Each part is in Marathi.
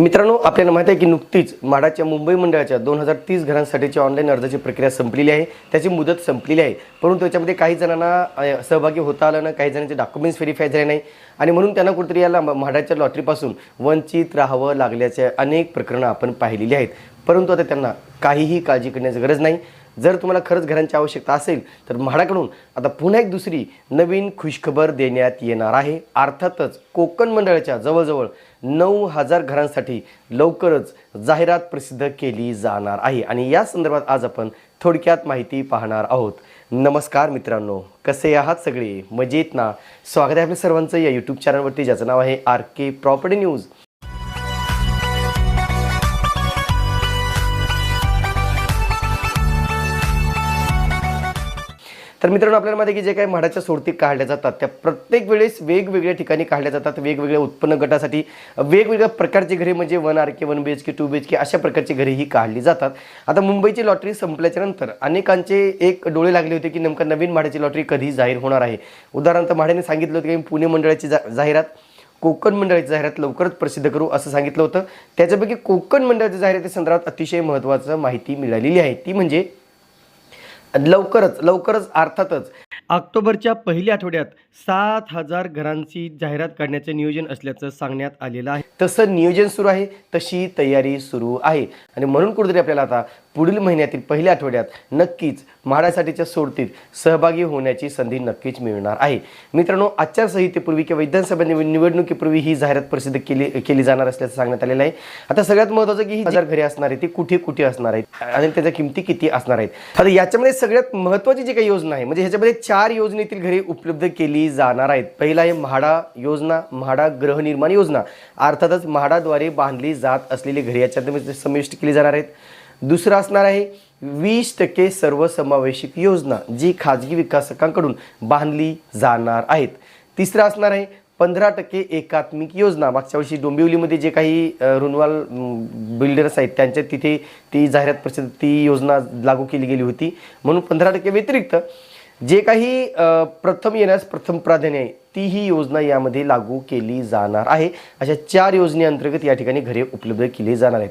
मित्रांनो आपल्याला माहिती आहे की नुकतीच म्हाडाच्या मुंबई मंडळाच्या दोन हजार तीस घरांसाठीची ऑनलाईन अर्जाची प्रक्रिया संपलेली आहे. त्याची मुदत संपलेली आहे. परंतु त्याच्यामध्ये काही जणांना सहभागी होता आलं ना काही जणांचे डॉक्युमेंट्स व्हेरीफाय झाले नाही. आणि म्हणून त्यांना कुठेतरी याला म्हाडाच्या लॉटरीपासून वंचित राहावं लागल्याचे अनेक प्रकरणं आपण पाहिलेली आहेत. परंतु आता त्यांना काहीही काळजी करण्याची गरज नाही. जर तुम्हाला खरंच घरांची आवश्यकता असेल तर म्हाडाकडून आता पुन्हा एक दुसरी नवीन खुशखबर देण्यात येणार आहे. अर्थातच कोकण मंडळाच्या जवळजवळ नऊ हजार घरांसाठी लवकरच जाहिरात प्रसिद्ध केली जाणार आहे. आणि या संदर्भात आज आपण थोडक्यात माहिती पाहणार आहोत. नमस्कार मित्रांनो कसे आहात सगळे? मजेत ना? स्वागत आहे आपल्या सर्वांचं या यूट्यूब चॅनलवरती ज्याचं नाव आहे आर के प्रॉपर्टी न्यूज तर मित्रांनो आपल्याला माहिती की जे काही म्हाडाच्या सोडती काढल्या जातात त्या प्रत्येक वेळेस वेगवेगळ्या ठिकाणी काढल्या जातात वेगवेगळ्या उत्पन्न गटासाठी वेगवेगळ्या प्रकारची घरे म्हणजे one R K one B H K two B H K अशा प्रकारची घरे ही काढली जातात. आता मुंबईची लॉटरी संपल्याच्या नंतर अनेकांचे एक डोळे लागले होते की नेमकं नवीन म्हाडाची लॉटरी कधी जाहीर होणार आहे. उदाहरणार्थ म्हाड्याने सांगितलं होतं की पुणे मंडळाची जा जाहिरात कोकण मंडळाची जाहिरात लवकरच प्रसिद्ध करू असं सांगितलं होतं. त्याच्यापैकी कोकण मंडळाच्या जाहिराती अतिशय महत्त्वाचं माहिती मिळालेली आहे. ती म्हणजे लवकरच लवकरच अर्थातच. ऑक्टोबरच्या पहिल्या आठवड्यात सात हजार घरांची जाहिरात काढण्याचे नियोजन असल्याचं सांगण्यात आलेलं आहे. तसं नियोजन सुरू आहे तशी तयारी सुरू आहे. आणि म्हणून कुठेतरी आपल्याला आता पुढील महिन्यातील पहिल्या आठवड्यात नक्कीच म्हाडासाठीच्या सोडतीत सहभागी होण्याची संधी नक्कीच मिळणार आहे. मित्रांनो आचारसंहितेपूर्वी किंवा विधानसभा निव- निवडणुकीपूर्वी ही जाहिरात प्रसिद्ध केली केली जाणार असल्याचं सांगण्यात आलेलं आहे. आता सगळ्यात महत्त्वाचं की ही हजार घरे असणार आहे ती कुठे कुठे असणार आहेत आणि त्याच्या किमती किती असणार आहेत. आता याच्यामध्ये सगळ्यात महत्त्वाची जी काही योजना आहे म्हणजे ह्याच्यामध्ये चार योजनेतील घरे उपलब्ध केली जाणार आहेत. पहिला आहे म्हाडा योजना म्हाडा गृहनिर्माण योजना. अर्थातच म्हाडाद्वारे बांधली जात असलेली घरे याच्यात समाविष्ट केली जाणार आहेत. दुसरं असणार आहे वीस टक्के सर्वसमावेशक योजना जी खाजगी विकासकांकडून बांधली जाणार आहेत. तिसरं असणार आहे पंधरा टक्के एकात्मिक योजना. मागच्या वर्षी डोंबिवलीमध्ये जे काही रुनवाल बिल्डर्स आहेत त्यांच्या तिथे ती जाहिरात प्रसिद्ध ती योजना लागू केली गेली होती. म्हणून पंधरा टक्के व्यतिरिक्त जे काही प्रथम येण्यास प्रथम प्राधान्य आहे ती ही योजना यामध्ये लागू केली जाणार आहे. अशा चार योजनेअंतर्गत या ठिकाणी घरे उपलब्ध केली जाणार आहेत.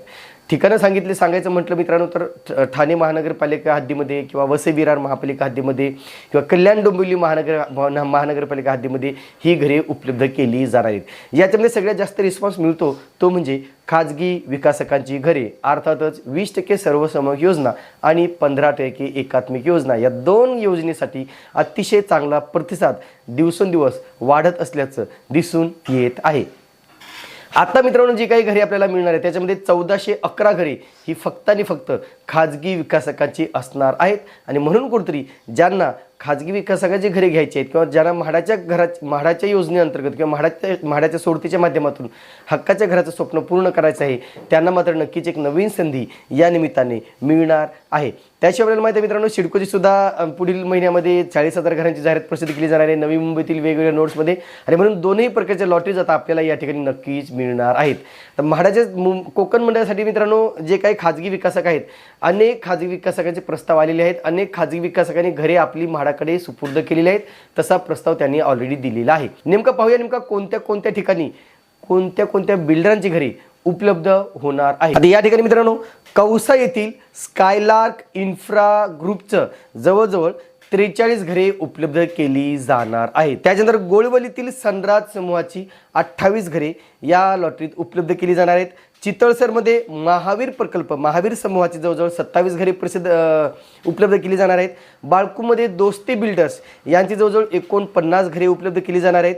ठिकाणं सांगितले सांगायचं म्हटलं मित्रांनो तर ठाणे महानगरपालिका हद्दीमध्ये किंवा वसई विरार महापालिका हद्दीमध्ये किंवा कल्याण डोंबिवली महानगर महा- महानगरपालिका हद्दीमध्ये ही घरे उपलब्ध केली जाणार आहेत. याच्यामध्ये सगळ्यात जास्त रिस्पॉन्स मिळतो तो म्हणजे खाजगी विकासकांची घरे अर्थातच वीस टक्के सर्वसमक योजना आणि पंधरा टक्के एकात्मिक योजना. या दोन योजनेसाठी अतिशय चांगला प्रतिसाद दिवसेंदिवस वाढत असल्याचं दिसून येत आहे. आता मित्रांनो जी काही घरी आपल्याला मिळणार आहे त्याच्यामध्ये चौदाशे अकरा घरे ही फक्त आणि फक्त खाजगी विकासकांची असणार आहेत. आणि म्हणून कुठतरी ज्यांना खाजगी विकासकाची घरे घ्यायची आहेत किंवा ज्यांना म्हाडाच्या घरात म्हाडाच्या योजनेअंतर्गत किंवा म्हाडाच्या म्हाडाच्या सोडतीच्या माध्यमातून हक्काच्या घराचं स्वप्न पूर्ण करायचं आहे त्यांना मात्र नक्कीच एक नवीन संधी या निमित्ताने मिळणार आहे. त्याशिवाय आपल्याला माहिती आहे मित्रांनो सिडकोची सुद्धा पुढील महिन्यामध्ये चाळीस हजार घरांची जाहिरात प्रसिद्ध केली जाणार आहे नवी मुंबईतील वेगवेगळ्या नोट्समध्ये. आणि म्हणून दोन्ही प्रकारच्या लॉटरीज आता आपल्याला या ठिकाणी नक्कीच मिळणार आहेत. तर म्हाडाच्या मुं कोकण मंडळासाठी मित्रांनो जे काही खाजगी विकासक आहेत अनेक खाजगी विकासकांचे प्रस्ताव आलेले आहेत. अनेक खाजगी विकासकांनी घरे आपली म्हाडाकडे सुपूर्द केलेले आहेत तसा प्रस्ताव त्यांनी ऑलरेडी दिलेला आहे. नेमका पाहूया नेमका कोणत्या कोणत्या ठिकाणी कोणत्या कोणत्या बिल्डरांची घरे उपलब्ध होणार आहे या ठिकाणी मित्रांनो कौसा येथील स्कायलार्क इन्फ्रा ग्रुपचं जवळजवळ त्रेचाळीस घरे उपलब्ध केली जाणार आहेत. त्याच्यानंतर गोळवलीतील सनराज समूहाची अठ्ठावीस घरे या लॉटरीत उपलब्ध केली जाणार आहेत. चितळसरमध्ये महावीर प्रकल्प महावीर समूहाची जवळजवळ सत्तावीस घरे प्रसिद्ध उपलब्ध केली जाणार आहेत. बाळकूमध्ये दोस्ती बिल्डर्स यांची जवळजवळ एकोणपन्नास घरे उपलब्ध केली जाणार आहेत.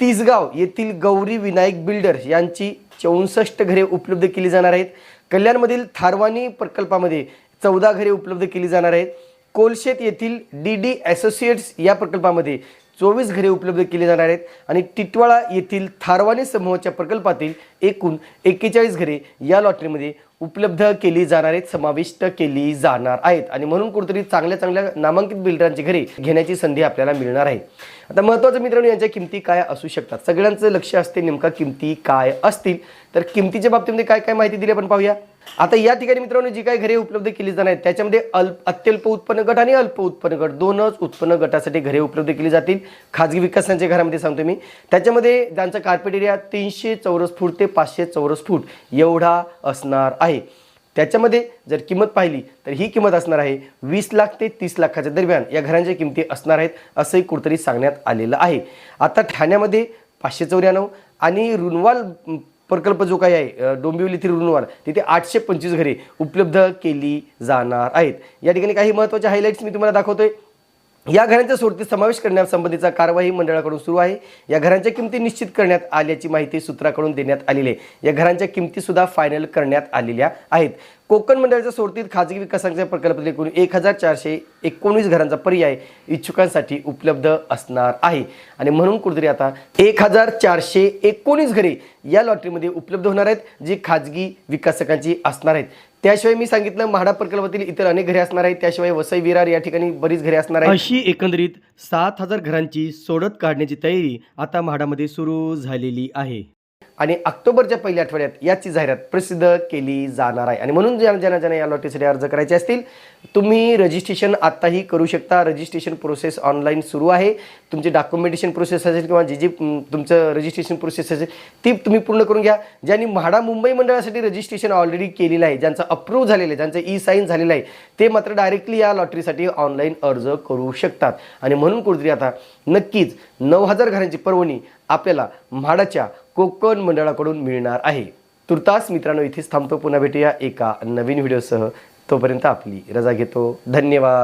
तिसगाव येथील गौरी विनायक बिल्डर्स यांची चौसष्ट घरे उपलब्ध केली जाणार आहेत. कल्याणमधील थारवानी प्रकल्पामध्ये चौदा घरे उपलब्ध केली जाणार आहेत. कोलशेत येथील डी डी असोसिएट्स या प्रकल्पामध्ये चोवीस घरे उपलब्ध केली जाणार आहेत आणि टिटवाळा येथील थारवानी समूहाच्या प्रकल्पातील एकूण एक्केचाळीस घरे या लॉटरीमध्ये उपलब्ध केली जाणार आहेत समाविष्ट केली जाणार आहेत. आणि म्हणून कुठेतरी चांगल्या चांगल्या नामांकित बिल्डरांची घरे घेण्याची संधी आपल्याला मिळणार आहे. आता महत्त्वाचं मित्रांनो यांच्या किमती काय असू शकतात? सगळ्यांचं लक्ष असते नेमका किमती काय असतील? तर किमतीच्या बाबतीमध्ये काय काय माहिती दिली आपण पाहूया. आता या ठिकाणी मित्रांनो जी काही घरे उपलब्ध केली जाणार आहेत त्याच्यामध्ये अल्प अत्यल्प उत्पन्न गट आणि अल्प उत्पन्न गट. दोनच उत्पन्न गटासाठी घरे उपलब्ध केली जातील. खाजगी विकासांच्या घरामध्ये सांगतो मी. त्याच्यामध्ये ज्यांचा कार्पेट एरिया तीनशे चौरस फूट ते पाचशे चौरस फूट एवढा असणार आहे. त्याच्यामध्ये जर किंमत पाहिली तर ही किंमत असणार आहे वीस लाख ते तीस लाखाच्या दरम्यान. या घरांच्या किमती असणार आहेत असंही कुठतरी सांगण्यात आलेलं आहे. आता ठाण्यामध्ये पाचशे चौऱ्याण्णव आणि रुनवाल प्रकल्प जो काही आहे डोंबिवली येथील तिथे आठशे पंचवीस घरे उपलब्ध केली जाणार आहेत. या ठिकाणी काही महत्त्वाचे हायलाईट्स मी तुम्हाला दाखवतोय. या घरांच्या सोडतीत समावेश करण्यासंबंधीचा कारवाई मंडळाकडून सुरू आहे. या घरांच्या किमती निश्चित करण्यात आल्याची माहिती सूत्राकडून देण्यात आलेली आहे. या घरांच्या किमतीसुद्धा फायनल करण्यात आलेल्या आहेत. कोकण मंडळाच्या सोडतीत खाजगी विकासांच्या प्रकल्पातील एकूण एक हजार चारशे एकोणीस घरांचा पर्याय इच्छुकांसाठी उपलब्ध असणार आहे. आणि म्हणून कुठेतरी आता एक हजार चारशे एकोणीस घरे या लॉटरीमध्ये उपलब्ध होणार आहेत जी खाजगी विकासकांची असणार आहेत. त्याशिवाय मी सांगितलं म्हाडा प्रकल्पातील इतर अनेक घरे असणार आहेत. त्याशिवाय वसई विरार या ठिकाणी बरीच घरे असणार आहेत. अशी एकंदरीत सात हजार घरांची सोडत काढण्याची तयारी आता म्हाडामध्ये सुरू झालेली आहे. आणि ऑक्टोबरच्या पहिल्या आठवड्यात याची जाहिरात प्रसिद्ध केली जाणार आहे. आणि म्हणून ज्यांना ज्यांना ज्यांना या लॉटरीसाठी अर्ज करायचे असतील तुम्ही रजिस्ट्रेशन आत्ताही करू शकता. रजिस्ट्रेशन प्रोसेस ऑनलाईन सुरू आहे. तुमची डॉक्युमेंटेशन प्रोसेस असेल किंवा जी जी तुमचं रजिस्ट्रेशन प्रोसेस असेल ती तुम्ही पूर्ण करून घ्या. ज्यांनी म्हाडा मुंबई मंडळासाठी रजिस्ट्रेशन ऑलरेडी केलेलं आहे ज्यांचं अप्रूव्ह झालेलं आहे ज्यांचं ई साईन झालेलं आहे ते मात्र डायरेक्टली या लॉटरीसाठी ऑनलाईन अर्ज करू शकतात. आणि म्हणून कुठेतरी आता नक्कीच नऊ हजार घरांची पर्वणी आपल्याला म्हाडाच्या कोकण मंडळाकडून मिळणार आहे. तुर्तास मित्रांनो इथेच थांबतो. पुन्हा भेटूया एका नवीन व्हिडिओसह. तोपर्यंत आपली रजा घेतो. धन्यवाद.